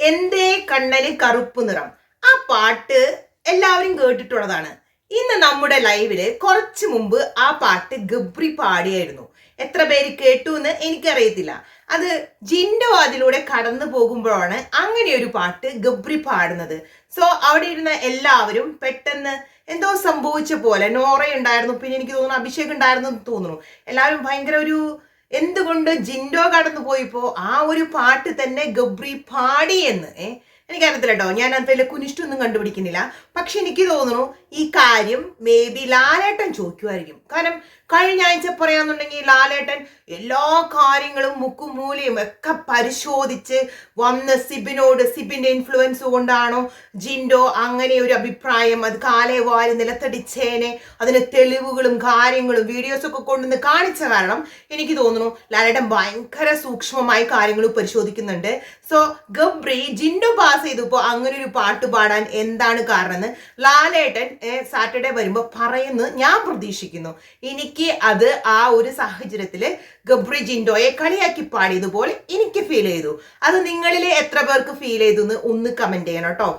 എന്തേ കണ്ണന് കറുപ്പ് നിറം? ആ പാട്ട് എല്ലാവരും കേട്ടിട്ടുള്ളതാണ്. ഇന്ന് നമ്മുടെ ലൈവിൽ കുറച്ച് മുമ്പ് ആ പാട്ട് ഗബ്രി പാടിയായിരുന്നു. എത്ര പേര് കേട്ടു എന്ന് എനിക്കറിയത്തില്ല. അത് ജിൻഡോ അതിലൂടെ കടന്നു പോകുമ്പോഴാണ് അങ്ങനെ ഒരു പാട്ട് ഗബ്രി പാടുന്നത്. സോ അവിടെ ഇരുന്ന എല്ലാവരും പെട്ടെന്ന് എന്തോ സംഭവിച്ച പോലെ നോറ ഉണ്ടായിരുന്നു പിന്നെ എനിക്ക് തോന്നുന്നു അഭിഷേക് ഉണ്ടായിരുന്നു എന്ന് തോന്നുന്നു. എല്ലാവരും ഭയങ്കര ഒരു എന്തുകൊണ്ട് ജിൻഡോ കടന്നു പോയിപ്പോ ആ ഒരു പാട്ട് തന്നെ ഗബ്രി പാടി എന്ന്? ഏ എനിക്കറിയത്തില്ല കേട്ടോ ഞാൻ അതിൽ കുനിഷ്ടൊന്നും കണ്ടുപിടിക്കുന്നില്ല. പക്ഷെ എനിക്ക് തോന്നുന്നു ഈ കാര്യം മേ ബി ലാലേട്ടൻ ചോദിക്കുമായിരിക്കും. കാരണം കഴിഞ്ഞ ആഴ്ച പറയാന്നുണ്ടെങ്കിൽ ലാലേട്ടൻ എല്ലാ കാര്യങ്ങളും മുക്കും മൂലയും ഒക്കെ പരിശോധിച്ച് വന്ന് സിബിനോട് സിബിന്റെ ഇൻഫ്ലുവൻസ് കൊണ്ടാണോ ജിൻഡോ അങ്ങനെ ഒരു അഭിപ്രായം അത് കാലേ വാരി നിലത്തടിച്ചേനെ അതിന് തെളിവുകളും കാര്യങ്ങളും വീഡിയോസ് ഒക്കെ കൊണ്ടുവന്ന് കാണിച്ച കാരണം എനിക്ക് തോന്നുന്നു ലാലേട്ടൻ ഭയങ്കര സൂക്ഷ്മമായി കാര്യങ്ങൾ പരിശോധിക്കുന്നുണ്ട്. സോ ഗബ്രി ജിൻഡോ പാസ് ചെയ്തപ്പോൾ അങ്ങനെ ഒരു പാട്ട് പാടാൻ എന്താണ് കാരണം ലാലേട്ടൻ സാറ്റർഡേ വരുമ്പോൾ പറയുന്നു. ഞാൻ പ്രതീക്ഷിക്കുന്നു. എനിക്ക് അത് ആ ഒരു സാഹചര്യത്തിൽ ഗബ്രി ജിൻഡോയെ കളിയാക്കി പാടിയതുപോലെ എനിക്ക് ഫീൽ ചെയ്തു. അത് നിങ്ങളിൽ എത്ര പേർക്ക് ഫീൽ ചെയ്തു എന്ന് ഒന്ന് കമന്റ് ചെയ്യണം കേട്ടോ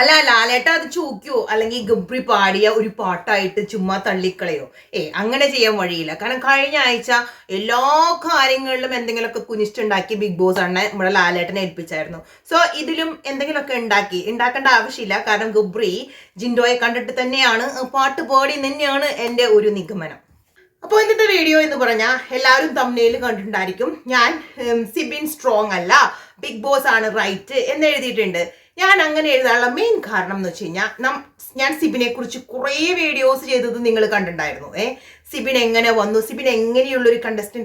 അല്ല ലാലേട്ട അത് ചൂക്കിയോ അല്ലെങ്കിൽ ഗബ്രി പാടിയ ഒരു പാട്ടായിട്ട് ചുമ്മാ തള്ളിക്കളയോ? ഏ അങ്ങനെ ചെയ്യാൻ വഴിയില്ല. കാരണം കഴിഞ്ഞ ആഴ്ച എല്ലാ കാര്യങ്ങളിലും എന്തെങ്കിലുമൊക്കെ കുനിഷ്ടുണ്ടാക്കി ബിഗ് ബോസ് അണ്ണെ നമ്മുടെ ലാലേട്ടനെ ഏൽപ്പിച്ചായിരുന്നു. സോ ഇതിലും എന്തെങ്കിലുമൊക്കെ ഉണ്ടാക്കി. ഉണ്ടാക്കേണ്ട ആവശ്യമില്ല. കാരണം ഗബ്രി ജിൻഡോയെ കണ്ടിട്ട് തന്നെയാണ് പാട്ട് പാടി തന്നെയാണ് എന്റെ ഒരു നിഗമനം. അപ്പോൾ ഇന്നത്തെ വീഡിയോ എന്ന് പറഞ്ഞാൽ എല്ലാവരും തമ്മിൽ കണ്ടിട്ടുണ്ടായിരിക്കും. ഞാൻ സിബിൻ സ്ട്രോങ് അല്ല ബിഗ് ബോസ് ആണ് റൈറ്റ് എന്ന് എഴുതിയിട്ടുണ്ട്. ഞാൻ അങ്ങനെ എഴുതാനുള്ള മെയിൻ കാരണം എന്ന് വെച്ച് കഴിഞ്ഞാൽ ഞാൻ സിബിനെ കുറിച്ച് കുറേ വീഡിയോസ് ചെയ്തത് നിങ്ങൾ കണ്ടിട്ടുണ്ടായിരുന്നു ഏ? സിബിൻ എങ്ങനെ വന്നു സിബിൻ എങ്ങനെയുള്ള ഒരു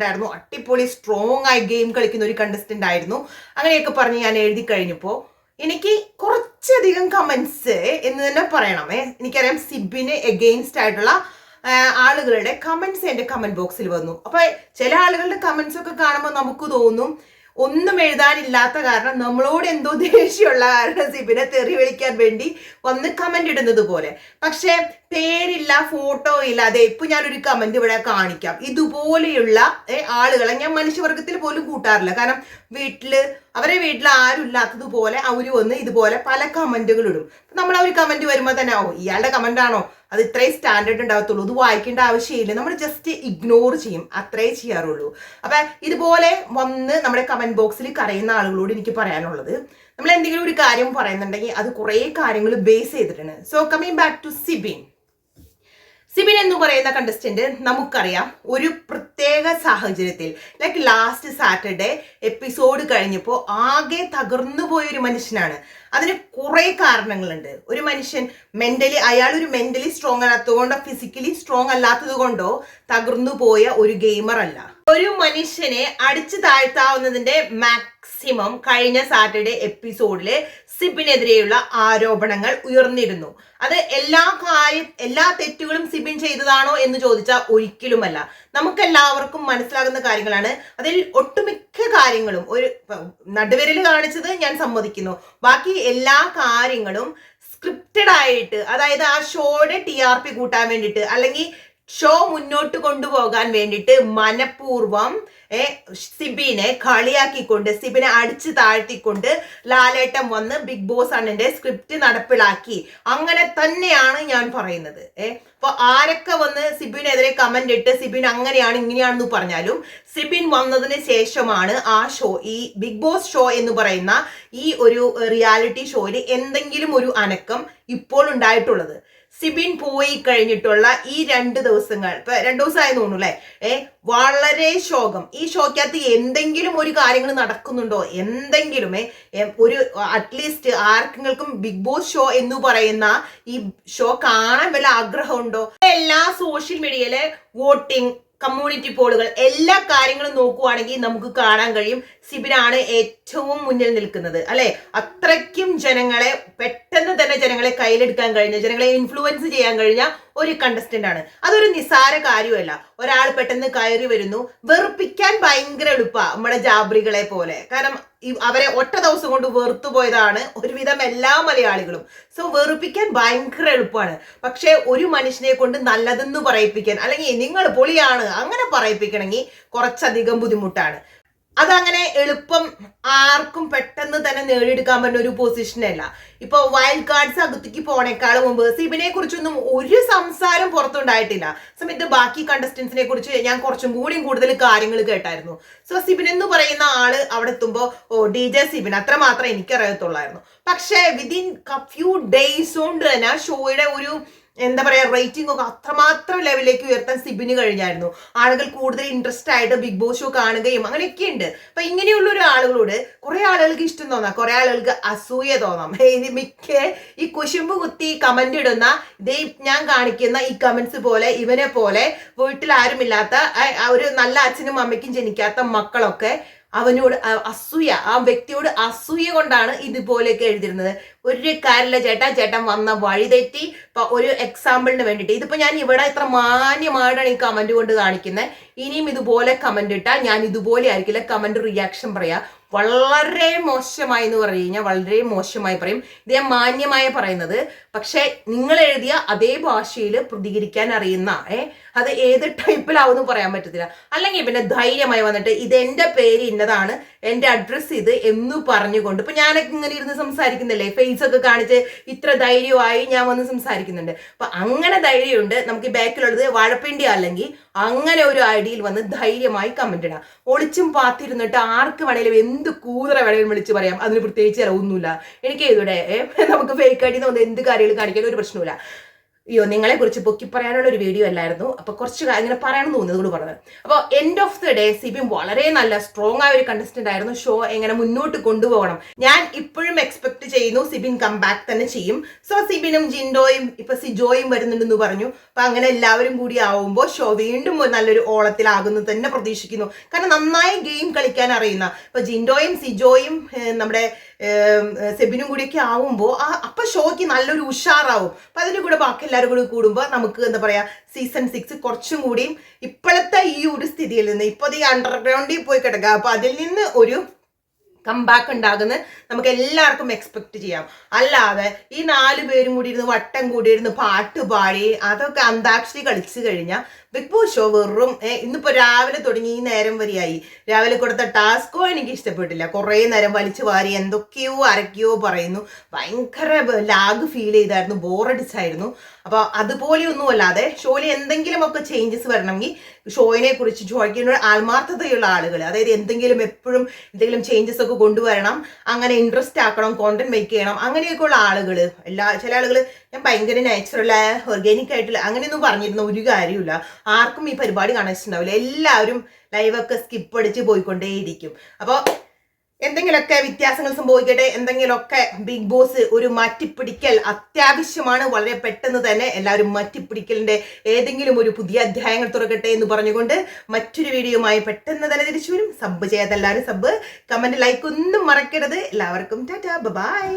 ആയിരുന്നു അടിപൊളി സ്ട്രോങ് ആയി ഗെയിം കളിക്കുന്ന ഒരു കണ്ടസ്റ്റന്റ് ആയിരുന്നു അങ്ങനെയൊക്കെ പറഞ്ഞ് ഞാൻ എഴുതി കഴിഞ്ഞപ്പോൾ എനിക്ക് കുറച്ചധികം കമന്റ്സ് എന്ന് തന്നെ പറയണമേ എനിക്കറിയാം സിബിന് എഗെയിൻസ്റ്റ് ആയിട്ടുള്ള ആളുകളുടെ കമന്റ്സ് എന്റെ കമന്റ് ബോക്സിൽ വന്നു. അപ്പൊ ചില ആളുകളുടെ കമന്റ്സ് ഒക്കെ കാണുമ്പോൾ നമുക്ക് തോന്നും ഒന്നും എഴുതാനില്ലാത്ത കാരണം നമ്മളോട് എന്തോ ദേഷ്യമുള്ള കാരണം സിബിനെ തെറി വിളിക്കാൻ വേണ്ടി വന്ന് കമന്റ് ഇടുന്നത് പോലെ. പക്ഷെ പേരില്ല ഫോട്ടോ ഇല്ല അതെ ഇപ്പൊ ഞാനൊരു കമന്റ് ഇവിടെ കാണിക്കാം. ഇതുപോലെയുള്ള ആളുകളെ ഞാൻ മനുഷ്യവർഗത്തിൽ പോലും കൂട്ടാറില്ല. കാരണം വീട്ടിൽ അവരെ വീട്ടിൽ ആരും ഇല്ലാത്തതുപോലെ അവർ വന്ന് ഇതുപോലെ പല കമന്റുകൾ ഇടും. നമ്മൾ ആ ഒരു കമന്റ് വരുമ്പോൾ തന്നെ ഓ ഇയാളുടെ കമന്റ് ആണോ? അത് ഇത്രയും സ്റ്റാൻഡേർഡ് ഉണ്ടാകത്തുള്ളൂ. ഇത് വായിക്കേണ്ട ആവശ്യമില്ല. നമ്മൾ ജസ്റ്റ് ഇഗ്നോർ ചെയ്യും. അത്രേ ചെയ്യാറുള്ളൂ. അപ്പൊ ഇതുപോലെ വന്ന് നമ്മുടെ കമന്റ് ബോക്സിൽ കരയുന്ന ആളുകളോട് എനിക്ക് പറയാനുള്ളത്. നമ്മൾ എന്തെങ്കിലും ഒരു കാര്യം പറയുന്നുണ്ടെങ്കിൽ അത് കുറേ കാര്യങ്ങൾ ബേസ് ചെയ്തിട്ടുണ്ട് so coming back to Sibin Sibin എന്ന് പറയുന്ന കണ്ടസ്റ്റന്റ് നമുക്കറിയാം ഒരു പ്രത്യേക സാഹചര്യത്തിൽ ലൈക്ക് ലാസ്റ്റ് സാറ്റർഡേ എപ്പിസോഡ് കഴിഞ്ഞപ്പോൾ ആകെ തകർന്നു പോയ ഒരു മനുഷ്യനാണ്. അതിന് കുറേ കാരണങ്ങളുണ്ട്. ഒരു മനുഷ്യൻ മെന്റലി അയാൾ ഒരു മെന്റലി സ്ട്രോങ് അല്ലാത്തതുകൊണ്ടോ ഫിസിക്കലി സ്ട്രോങ് അല്ലാത്തത് കൊണ്ടോ തകർന്നു പോയ ഒരു ഗെയിമർ അല്ല. ഒരു മനുഷ്യനെ അടിച്ചു താഴ്ത്താവുന്നതിന്റെ മാക്സിമം കഴിഞ്ഞ സാറ്റർഡേ എപ്പിസോഡിൽ സിബിനെതിരെയുള്ള ആരോപണങ്ങൾ ഉയർന്നിരുന്നു. അത് എല്ലാ കാര്യ എല്ലാ തെറ്റുകളും സിബിൻ ചെയ്തതാണോ എന്ന് ചോദിച്ചാൽ ഒരിക്കലുമല്ല. നമുക്കെല്ലാവർക്കും മനസ്സിലാകുന്ന കാര്യങ്ങളാണ്. അതിൽ ഒട്ടുമിക്ക കാര്യങ്ങളും ഒരു നടുവിരൽ കാണിച്ചത് ഞാൻ സമ്മതിക്കുന്നു. ബാക്കി എല്ലാ കാര്യങ്ങളും സ്ക്രിപ്റ്റഡ് ആയിട്ട് അതായത് ആ ഷോയുടെ ടി ആർ പി കൂട്ടാൻ വേണ്ടിയിട്ട് അല്ലെങ്കിൽ ഷോ മുന്നോട്ട് കൊണ്ടുപോകാൻ വേണ്ടിയിട്ട് മനഃപൂർവം ഏ, സിബിനെ കളിയാക്കിക്കൊണ്ട് സിബിനെ അടിച്ചു താഴ്ത്തിക്കൊണ്ട് ലാലേട്ടൻ വന്ന് ബിഗ് ബോസ് അണ്ണന്റെ സ്ക്രിപ്റ്റ് നടപ്പിലാക്കി. അങ്ങനെ തന്നെയാണ് ഞാൻ പറയുന്നത് ഏ. അപ്പൊ ആരൊക്കെ വന്ന് സിബിനെതിരെ കമന്റ് ഇട്ട് സിബിൻ അങ്ങനെയാണ് ഇങ്ങനെയാണെന്ന് പറഞ്ഞാലും സിബിൻ വന്നതിന് ശേഷമാണ് ആ ഷോ ഈ ബിഗ് ബോസ് ഷോ എന്ന് പറയുന്ന ഈ ഒരു റിയാലിറ്റി ഷോയിൽ എന്തെങ്കിലും ഒരു അനക്കം ഇപ്പോൾ ഉണ്ടായിട്ടുള്ളത്. സിബിൻ പോയി കഴിഞ്ഞിട്ടുള്ള ഈ രണ്ട് ദിവസങ്ങൾ. ഇപ്പൊ രണ്ടു ദിവസമായി തോന്നുന്നു അല്ലെ? ഏ വളരെ ശോകം. ഈ ഷോക്കകത്ത് എന്തെങ്കിലും ഒരു കാര്യങ്ങൾ നടക്കുന്നുണ്ടോ? എന്തെങ്കിലും ഒരു അറ്റ്ലീസ്റ്റ് ആർക്കെങ്കിലും ബിഗ് ബോസ് ഷോ എന്ന് പറയുന്ന ഈ ഷോ കാണാൻ വല്ല ആഗ്രഹമുണ്ടോ? എല്ലാ സോഷ്യൽ മീഡിയയിലെ വോട്ടിംഗ് കമ്മ്യൂണിറ്റി പോളുകൾ എല്ലാ കാര്യങ്ങളും നോക്കുവാണെങ്കിൽ നമുക്ക് കാണാൻ കഴിയും. സിബിനാണ് ഏറ്റവും മുന്നിൽ നിൽക്കുന്നത് അല്ലെ? അത്രയ്ക്കും ജനങ്ങളെ പെട്ടെന്ന് തന്നെ ജനങ്ങളെ കയ്യിലെടുക്കാൻ കഴിഞ്ഞ ജനങ്ങളെ ഇൻഫ്ലുവൻസ് ചെയ്യാൻ കഴിഞ്ഞ ഒരു കണ്ടസ്റ്റന്റ് ആണ്. അതൊരു നിസാര കാര്യമല്ല. ഒരാൾ പെട്ടെന്ന് കയറി വരുന്നു. വെറുപ്പിക്കാൻ ഭയങ്കര എളുപ്പാ നമ്മുടെ ജാബ്രികളെ പോലെ. കാരണം അവരെ ഒറ്റ ദിവസം കൊണ്ട് വെറുത്തു പോയതാണ് ഒരുവിധം എല്ലാ മലയാളികളും. സോ വെറുപ്പിക്കാൻ ഭയങ്കര എളുപ്പമാണ് പക്ഷെ ഒരു മനുഷ്യനെ കൊണ്ട് നല്ലതെന്ന് പറയിപ്പിക്കാൻ അല്ലെങ്കിൽ നിങ്ങൾ പൊളിയാണ് അങ്ങനെ പറയിപ്പിക്കണമെങ്കിൽ കുറച്ചധികം ബുദ്ധിമുട്ടാണ്. അതങ്ങനെ എളുപ്പം ആർക്കും പെട്ടെന്ന് തന്നെ നേടിയെടുക്കാൻ പറ്റുന്ന ഒരു പൊസിഷനല്ല ഇപ്പൊ വൈൽഡ് കാർഡ്സ് അകത്തേക്ക് പോണേക്കാൾ മുമ്പ് സിബിനെ കുറിച്ചൊന്നും ഒരു സംസാരം പുറത്തുണ്ടായിട്ടില്ല. സമയത്ത് ബാക്കി കണ്ടസ്റ്റൻസിനെ കുറിച്ച് ഞാൻ കുറച്ചും കൂടിയും കൂടുതൽ കാര്യങ്ങൾ കേട്ടായിരുന്നു. സോ സിബിൻ എന്ന് പറയുന്ന ആൾ അവിടെ എത്തുമ്പോൾ ഓ ഡി ജെ സിബിൻ അത്ര മാത്രമേ എനിക്കറിയത്തുള്ളായിരുന്നു. പക്ഷേ വിതിൻ ഫ്യൂ ഡേയ്സ് കൊണ്ട് തന്നെ ആ ഷോയുടെ ഒരു എന്താ പറയുക റേറ്റിംഗ് ഒക്കെ അത്രമാത്രം ലെവലിലേക്ക് ഉയർത്താൻ സിബിന് കഴിഞ്ഞായിരുന്നു. ആളുകൾ കൂടുതൽ ഇൻട്രസ്റ്റ് ആയിട്ട് ബിഗ് ബോസ് ഷോ കാണുകയും അങ്ങനെയൊക്കെ ഉണ്ട്. അപ്പൊ ഇങ്ങനെയുള്ള ഒരു ആളുകളോട് കുറെ ആളുകൾക്ക് ഇഷ്ടം തോന്നാം. കുറെ ആളുകൾക്ക് അസൂയ തോന്നാം. ഇത് മിക്ക ഈ കുശുമ്പ് കുത്തി കമന്റ് ഇടുന്ന ഇതേ ഞാൻ കാണിക്കുന്ന ഈ കമന്റ്സ് പോലെ ഇവനെ പോലെ വീട്ടിൽ ആരുമില്ലാത്ത ഒരു നല്ല അച്ഛനും അമ്മയ്ക്കും ജനിക്കാത്ത മക്കളൊക്കെ അവനോട് അസൂയ ആ വ്യക്തിയോട് അസൂയ കൊണ്ടാണ് ഇതുപോലെയൊക്കെ എഴുതിയിരുന്നത്. ഒരു കാര്യമില്ല ചേട്ടാ ചേട്ടൻ വന്ന വഴിതെറ്റി ഇപ്പൊ ഒരു എക്സാമ്പിളിന് വേണ്ടിയിട്ട്. ഇതിപ്പോ ഞാൻ ഇവിടെ ഇത്ര മാന്യമായിട്ടാണ് ഈ കമന്റ് കൊണ്ട് കാണിക്കുന്നത് ഇനിയും ഇതുപോലെ കമന്റ് ഇട്ടാൽ ഞാൻ ഇതുപോലെ ആയിരിക്കില്ല. കമന്റ് റിയാക്ഷൻ പറയാ. വളരെ മോശമായി എന്ന് പറഞ്ഞു കഴിഞ്ഞാൽ വളരെ മോശമായി പറയും. ഇത് മാന്യമായി പറയുന്നത്. പക്ഷെ നിങ്ങൾ എഴുതിയ അതേ ഭാഷയിൽ പ്രതികരിക്കാൻ അറിയുന്ന ഏ അത് ഏത് ടൈപ്പിലാവും പറയാൻ പറ്റത്തില്ല. അല്ലെങ്കിൽ പിന്നെ ധൈര്യമായി വന്നിട്ട് ഇത് എന്റെ പേര് ഇന്നതാണ്. എന്റെ അഡ്രസ്സ് ഇത് എന്ന് പറഞ്ഞുകൊണ്ട് ഇപ്പൊ ഞാനൊക്കെ ഇങ്ങനെ ഇരുന്ന് സംസാരിക്കുന്നില്ലേ? ഫേസ് ഒക്കെ കാണിച്ച് ഇത്ര ധൈര്യമായി ഞാൻ വന്ന് സംസാരിക്കുന്നുണ്ട്. അപ്പൊ അങ്ങനെ ധൈര്യമുണ്ട് നമുക്ക് ബാക്കിലുള്ളത് വാഴപ്പിണ്ടി അല്ലെങ്കിൽ അങ്ങനെ ഒരു ഐഡിയയിൽ വന്ന് ധൈര്യമായി കമന്റ് ഇടാം. ഒളിച്ചും പാത്തിരുന്നിട്ട് ആർക്ക് വേണേലും എന്ത് കൂതറ വേണേലും വിളിച്ച് പറയാം. അതിന് പ്രത്യേകിച്ച് ഒന്നുമില്ല എനിക്ക് ഇവിടെ നമുക്ക് ഫേക്ക് ആയിട്ട് തോന്നുന്ന എന്ത് കാര്യങ്ങൾ കാണിക്കാൻ ഒരു പ്രശ്നമില്ല അയ്യോ നിങ്ങളെ കുറിച്ച് പൊക്കി പറയാനുള്ള ഒരു വീഡിയോ അല്ലായിരുന്നു. അപ്പൊ കുറച്ച് ഇങ്ങനെ പറയണം തോന്നുന്നത് കൂടി പറഞ്ഞത്. അപ്പോൾ end of the day Sibin വളരെ നല്ല സ്ട്രോങ് ആയ ഒരു കണ്ടസ്റ്റന്റ് ആയിരുന്നു. ഷോ എങ്ങനെ മുന്നോട്ട് കൊണ്ടുപോകണം. ഞാൻ ഇപ്പോഴും എക്സ്പെക്ട് ചെയ്യുന്നു സിബിൻ കംബാക്ക് തന്നെ ചെയ്യും. സോ സിബിനും ജിൻഡോയും ഇപ്പൊ സിജോയും വരുന്നുണ്ടെന്ന് പറഞ്ഞു. അപ്പൊ അങ്ങനെ എല്ലാവരും കൂടി ആവുമ്പോൾ ഷോ വീണ്ടും ഒരു നല്ലൊരു ഓളത്തിലാകുന്നു തന്നെ പ്രതീക്ഷിക്കുന്നു. കാരണം നന്നായി ഗെയിം കളിക്കാൻ അറിയുന്ന ഇപ്പൊ ജിൻഡോയും സിജോയും നമ്മുടെ സെബിനും കൂടിയൊക്കെ ആവുമ്പോൾ ആ അപ്പം ഷോയ്ക്ക് നല്ലൊരു ഉഷാറാവും. അപ്പം അതിന്റെ കൂടെ ബാക്കി എല്ലാവരും കൂടി കൂടുമ്പോൾ നമുക്ക് എന്താ പറയുക സീസൺ സിക്സ് കുറച്ചും കൂടിയും ഇപ്പോഴത്തെ ഈ ഒരു സ്ഥിതിയിൽ നിന്ന് ഇപ്പോൾ ഈ അണ്ടർഗ്രൗണ്ടിൽ പോയി കിടക്കുക അപ്പോൾ അതിൽ നിന്ന് ഒരു കംബാക്ക് ഉണ്ടാകുന്ന നമുക്ക് എല്ലാവർക്കും എക്സ്പെക്ട് ചെയ്യാം. അല്ലാതെ ഈ നാല് പേരും കൂടി ഇരുന്ന് വട്ടം കൂടി ഇരുന്ന് പാട്ട് പാടി അതൊക്കെ അന്താക്ഷരി കളിച്ചു കഴിഞ്ഞാൽ ബിഗ് ബോസ് ഷോ വെറും ഇന്നിപ്പോ രാവിലെ തുടങ്ങി ഈ നേരം വരെയായി. രാവിലെ കൊടുത്ത ടാസ്കോ എനിക്ക് ഇഷ്ടപ്പെട്ടില്ല. കുറേ നേരം വലിച്ചു വാരി എന്തൊക്കെയോ അരക്കെയോ പറയുന്നു. ഭയങ്കര ലാഗ് ഫീൽ ചെയ്തായിരുന്നു ബോറടിച്ചായിരുന്നു അപ്പൊ അതുപോലെയൊന്നും അല്ലാതെ ഷോയിൽ എന്തെങ്കിലും ഒക്കെ ചേഞ്ചസ് വരണമെങ്കിൽ ഷോയിനെ കുറിച്ച് ചോദിക്കുന്ന ആത്മാർത്ഥതയുള്ള ആളുകൾ അതായത് എന്തെങ്കിലും എപ്പോഴും എന്തെങ്കിലും ചേഞ്ചസ് ഒക്കെ കൊണ്ടുവരണം അങ്ങനെ ഇൻട്രസ്റ്റ് ആക്കണം കോണ്ടന്റ് മേക്ക് ചെയ്യണം അങ്ങനെയൊക്കെ ഉള്ള ആളുകൾ എല്ലാ ചില ആളുകൾ ഞാൻ ഭയങ്കര നാച്ചുറൽ ഓർഗാനിക് ആയിട്ടുള്ള അങ്ങനെയൊന്നും പറഞ്ഞിരുന്ന ഒരു കാര്യമില്ല ആർക്കും ഈ പരിപാടി കാണിച്ചിട്ടുണ്ടാവില്ല എല്ലാവരും ലൈവൊക്കെ സ്കിപ്പ് അടിച്ച് പോയിക്കൊണ്ടേയിരിക്കും. അപ്പോൾ എന്തെങ്കിലുമൊക്കെ വ്യത്യാസങ്ങൾ സംഭവിക്കട്ടെ? എന്തെങ്കിലുമൊക്കെ ബിഗ് ബോസ് ഒരു മാറ്റിപ്പിടിക്കൽ അത്യാവശ്യമാണ്. വളരെ പെട്ടെന്ന് തന്നെ എല്ലാവരും മാറ്റിപ്പിടിക്കലിന്റെ ഏതെങ്കിലും ഒരു പുതിയ അധ്യായങ്ങൾ തുറക്കട്ടെ എന്ന് പറഞ്ഞുകൊണ്ട് മറ്റൊരു വീഡിയോയുമായി പെട്ടെന്ന് തന്നെ തിരിച്ചു വരും. സബ് ചെയ്യാത്ത എല്ലാവരും സബ്. കമന്റ് ലൈക്ക് ഒന്നും മറക്കരുത്. എല്ലാവർക്കും ടാറ്റാ. ബൈ